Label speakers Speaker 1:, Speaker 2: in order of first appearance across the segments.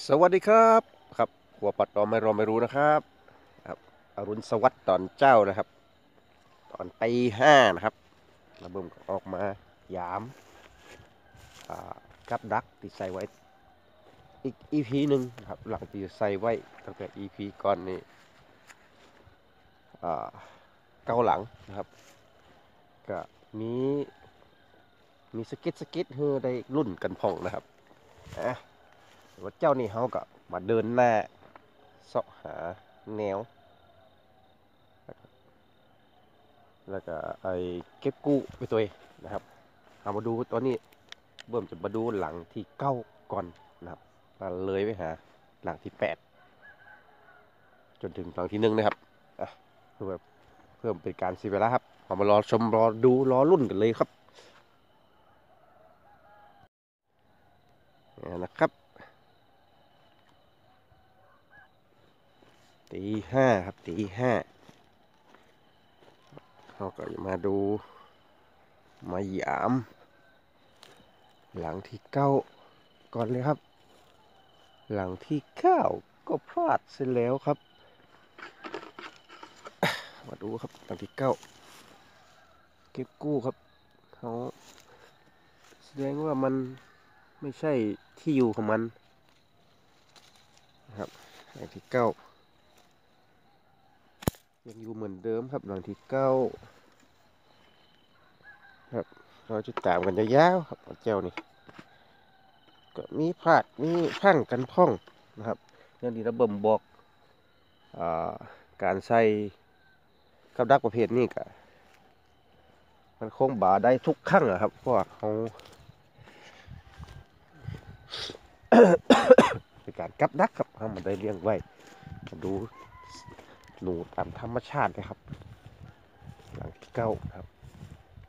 Speaker 1: สวัสดีครับครับหัวปัดตอไม่รอไม่รู้นะครับครับอรุณสวัสดิ์ตอนเจ้านะครับ ตอนตีห้านะครับระเบิมออกมายามกับดักติดใส่ไว้อีกอีพีหนึ่งครับหลังตีใส่ไว้ตั้งแต่อีพีก่อนนี่อ่าเกาหลังนะครับก็มีมีสก็ตสก็ตเฮอได้รุ่นกันพ่องนะครับอะ ว่าเจ้านี่เขาก็มาเดินหน้าเสาะหาแนว แล้วก็ไอ้เก็บกู้ไปตัวเองนะครับเอามาดูตอนนี้เบิ่มจะมาดูหลังที่เก้าก่อนนะครับมาเลยไปหาหลังที่แปดจนถึงหลังที่หนึ่งนะครับอะเพื่อเพิ่มเป็นการเสียเวลาครับเอามารอชมรอดูรอรุ่นกันเลยครับนี่นะครับ ตีห้าครับตีห้าเขาก็จะมาดูมาหยาม หลังที่เก้าก่อนเลยครับ หลังที่เก้าก็พลาดเสียแล้วครับ มาดูครับหลังที่เก้าเก็บกู้ครับเขาแสดงว่ามันไม่ใช่ที่อยู่ของมันนะครับหลังที่เก้า ยังอยู่เหมือนเดิมครับหลังที่เก้าครับเราจะตามกันยาวๆครับเจ้านี่ก็มีพลาดมีพังกันพ่องนะครับอย่างที่ระเบิมบอกอาการใส่กับดักประเภทนี้ก็มันคงบาได้ทุกครั้งอะครับเพราะว่าเขาเป็นการกับดักครับเขามันได้เลี้ยงไว้มา ดูหนูตามธรรมชาติเลยครับ หลังที่เก้าครับ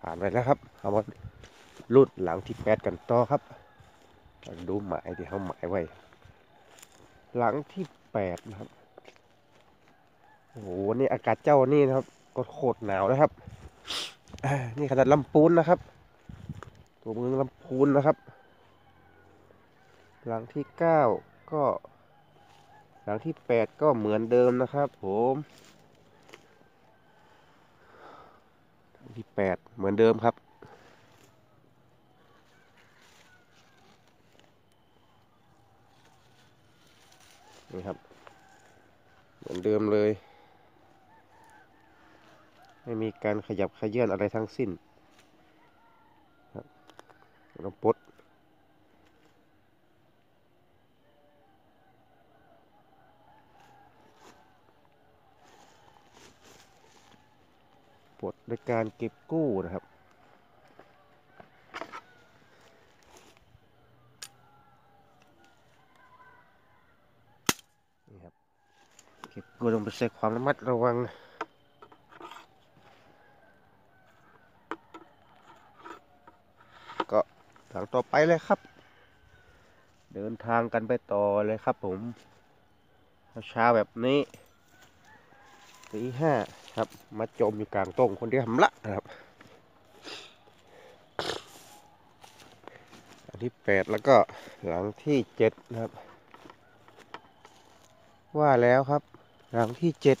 Speaker 1: ผ่านไปแล้วครับเอามาลุดหลังที่แปดกันต่อครับดูหมายที่เขาหมายไว้ หลังที่แปดนะครับโอ้โหวันนี่อากาศเจ้านี่นะครับก็โคตรหนาวนะครับนี่ขนาดลำปูนนะครับ ตัวเมืองลำพูนนะครับ หลังที่เก้าก็ หลังที่แปดก็เหมือนเดิมนะครับ ผมหลังที่แปดเหมือนเดิมครับ นี่ครับ เหมือนเดิมเลย ไม่มีการขยับขยื่นอะไรทั้งสิ้นครับเราปด ในการเก็บกู้นะครับ นี่ครับ เก็บกู้ต้องไปใช้ความระมัดระวังก็หลังต่อไปเลยครับ เดินทางกันไปต่อเลยครับผมเช้าแบบนี้ตีห้า ครับ มาจมอยู่กลางตรงคนเดียวทำละนะครับ อันที่แปดแล้วก็หลังที่เจ็ดนะครับ ว่าแล้วครับ หลังที่เจ็ด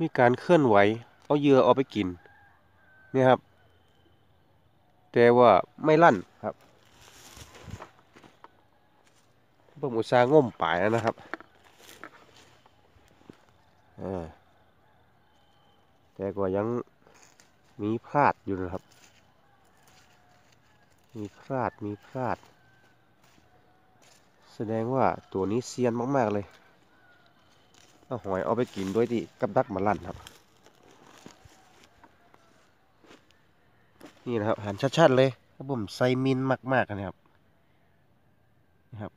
Speaker 1: มีการเคลื่อนไหว เอาเหยื่อเอาไปกินนี่ครับ แต่ว่าไม่ลั่นครับเพิ่มอุตสาห์ง่มป่ายแล้วนะครับอ่า แต่ก็ยังมีพลาดอยู่นะครับ มีพลาดมีพลาด แสดงว่าตัวนี้เซียนมาก ๆ เลยเอาหอยเอาไปกินด้วยดิกับดักมาลั่นครับ นี่นะครับหันชัดๆเลยครับผมใส่มินมากๆนะครับนะครับ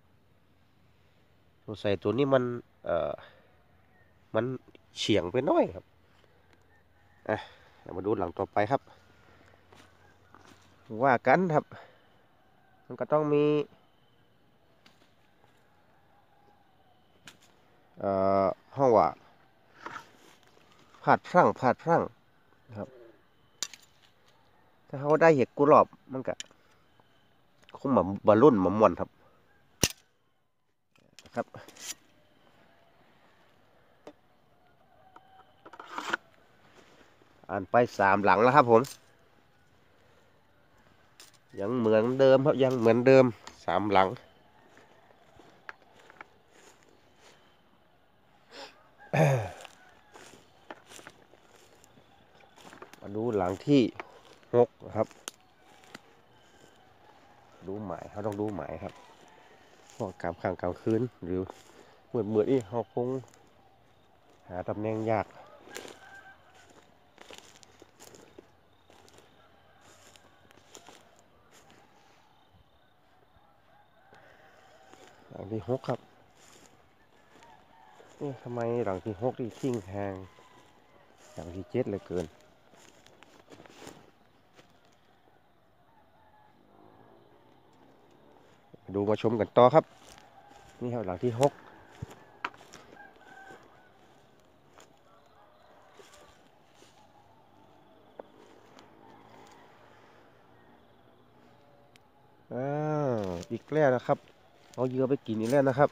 Speaker 1: สงสัยตัวนี้มันเอ่อมันเฉียงไปหน้อยครับ อะเดี๋ยวมาดูหลังต่อไปครับ ว่ากันครับ มันก็ต้องมีเอ่อห้องว่าพลาดพลั้งพลาดพลั้งนะครับ ถ้าเขาได้เห็ดกุหลาบมันก็คงมาบรรลุนมามวนครับ ครับ อ่านไปสามหลังแล้วครับผม ยังเหมือนเดิมครับยังเหมือนเดิมสามหลัง มาดูหลังที่หกนะครับ ดูหมายเขาต้องดูหมายครับพราะกลางค่ำกลางคืนหรือเหมื่อเหมือนี่เขาคงหาตำแหน่งยาก หลังที่หกครับนี่ทำไมหลังที่หกที่ทิ้งแหงหลังที่เจ็ดเลยเกินดูมาชมกันต่อครับ นี่ครับหลังที่หกอ้าวอีกแล้วนะครับ เอาเหยื่อไปกินอีกแล้วนะครับ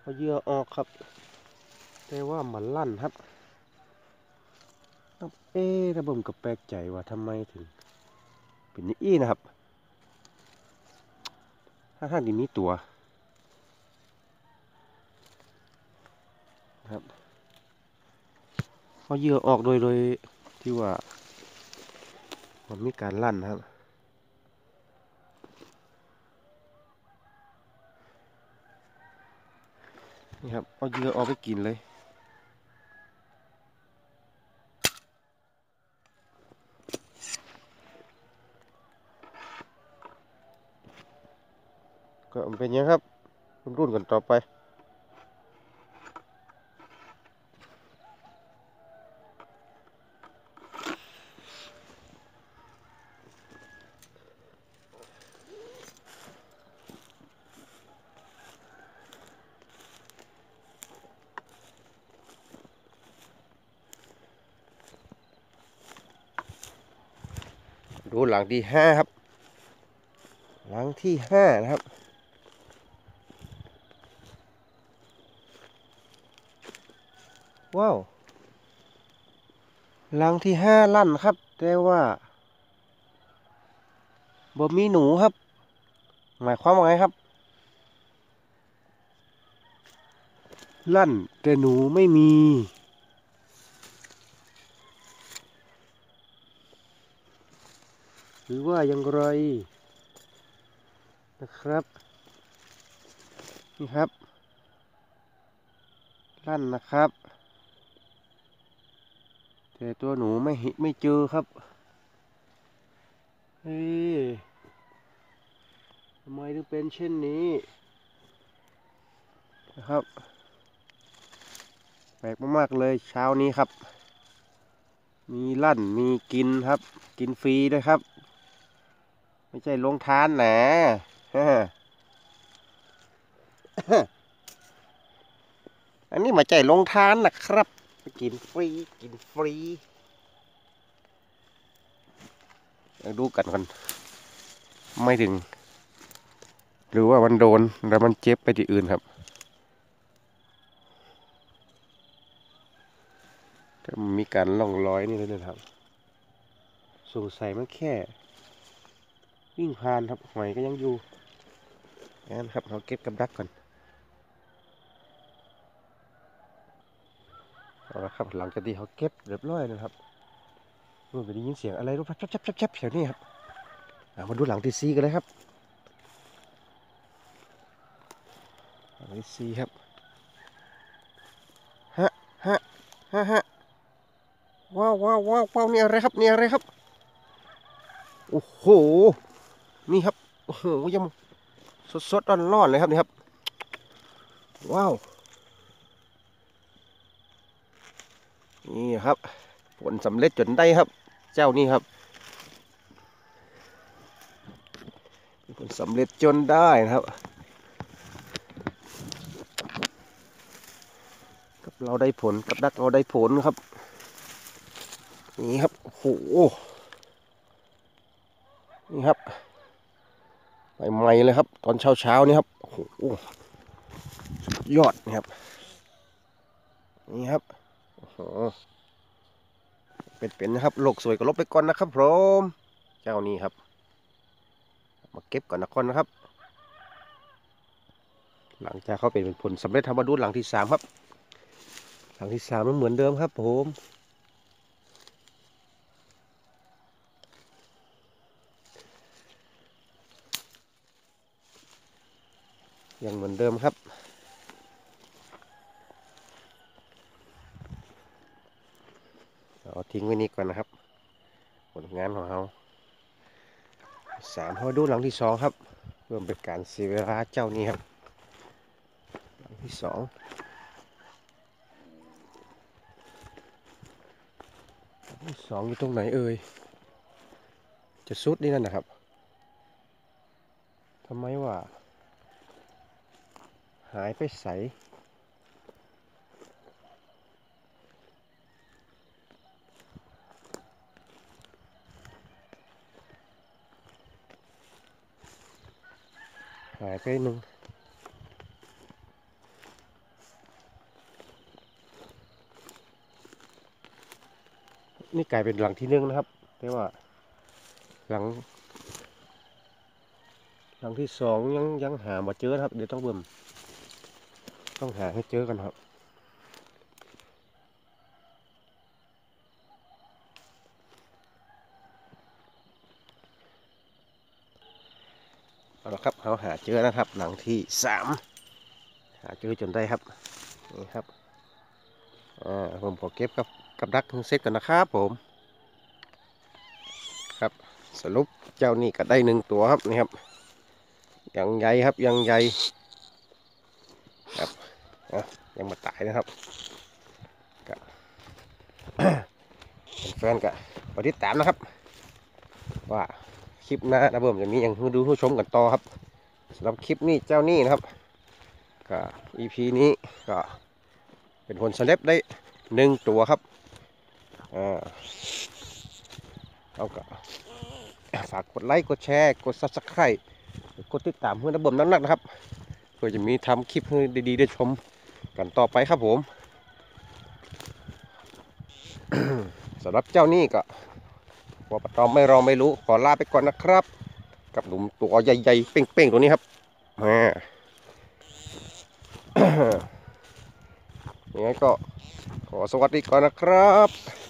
Speaker 1: เอาเหยื่อออกครับ แต่ว่ามันลั่นครับเอ๊ะระบบก็แปลกใจว่าทำไมถึง เป็นอย่างนี้นะครับ ถ้าท่านดีมีตัวนะครับเอาเหยื่อออกโดยโดยที่ว่า มันมีการลั่นนะครับ นี่ครับ เอาเหยื่อออกไปกินเลยก็เป็นอยังครับ รุ่นกันต่อไป ดูหลังที่ห้าครับ หลังที่ห้านะครับ ว้าว หลังที่ห้าลั่นครับ แต่ว่าบ่มีหนูครับ หมายความว่าไงครับ ลั่นแต่หนูไม่มี รือว่าอย่างไรนะครับนี่ครับลั่นนะครับ แต่ตัวหนูไม่เห็นไม่เจอครับเฮ้ยทำไมถึงเป็นเช่นนี้นะครับแปลกมากๆเลยเช้านี้ครับ มีลั่นมีกินครับ กินฟรีด้วยครับ ไม่ใช่ลงทานนะอันนี้มาใจลงทานนะครับไปกินฟรีกินฟรีดูกันก่อนไม่ถึง หรือว่ามันโดนแล้วมันเจ็บไปที่อื่นครับแต่มันมีการล่องรอยนี่เลยนะครับ สงสัยมันแค่ วิ่งผ่านครับหอยก็ยังอยู่งั้นครับเราเก็บกับดักก่อนเอาละครับหลังจากที่เขาเก็บเรียบร้อยนะครับมันไปได้ยินเสียงอะไรรู้ชับชับชับชับชับแถวนี้ครับเอามาดูหลังที่ซีกันเลยครับหลังที่ซีครับฮะฮะฮะฮะว้าวว้าวว้าวนี่อะไรครับนี่อะไรครับโอ้โห โอ้โหยังสดสดร้อนร้อนๆเลยครับนี่ครับ ว้าว นี่ครับ ผลสำเร็จจนได้ครับ เจ้านี่ครับ ผลสำเร็จจนได้นะครับ กับเราได้ผลกับดักเราได้ผลครับ นี่ครับ โอ้โห นี่ครับ ใหม่ๆเลยครับ ตอนเช้าๆนี่ครับโอ้โหยอดนี่ครับนี่ครับโอ้โหเป็นๆนะครับโลกสวยก็ลบไปก่อนนะครับผมเจ้านี้ครับ มาเก็บก่อนนะคนนะครับ หลังจากเขาเป็นผลสำเร็จทำมาดูหลังที่สามครับ หลังที่สามมันเหมือนเดิมครับผม ยังเหมือนเดิมครับ เอาทิ้งไว้นี่ก่อนนะครับ ผลงานของเราสามเขาดูหลังที่สองครับเพื่อเป็นการเสียเวลาเจ้านี้ครับ หลังที่สองที่สองอยู่ตรงไหนเอ่ย จะสุดนี่นั่นนะครับ ทำไมว่า หายไปใสหายไปหนึ่งนี่กลายเป็นหลังที่หนึ่งนะครับแต่ว่าหลัง หลังที่สองยังยังหามาเจอนะครับ เดี๋ยวต้องเบิ่ม ต้องหาให้เจอกันครับเอาละครับเราหาเจอนะครับ หลังที่สามหาเจอจนได้ครับนี่ครับอ่าผมขอเก็บกับกับดักเซตก่อนนะครับผม ครับสรุปเจ้านี่ก็ได้หนึ่งตัวครับนี่ครับยังใหญ่ครับยังใหญ่ อะยังมาตายนะครับก็แฟนก็มาติตามนะครับ ว่าคลิปหน้านะเบิ่มจะมีอย่างดูให้ชมกันต่อครับสำหรับคลิปนี้เจ้านี่นะครับก็ EP นี้ก็เป็นผลสำเร็จได้หนึ่งตัวครับอ่าเอาก็ฝากกดไลค์กดแชร์ กด Subscribe กดติดตามเพื่อนระเบิ่มนักๆนะครับ เพื่อจะมีทำคลิปให้ดีๆได้ชมกันต่อไปครับผมสำหรับเจ้านี่ก็ว่าปะตอมไม่รอไม่รู้ขอลาไปก่อนนะครับ กับหนุ่มตัวใหญ่ๆเป้งๆตัวนี้ครับมายังไงก็ขอสวัสดีก่อนนะครับ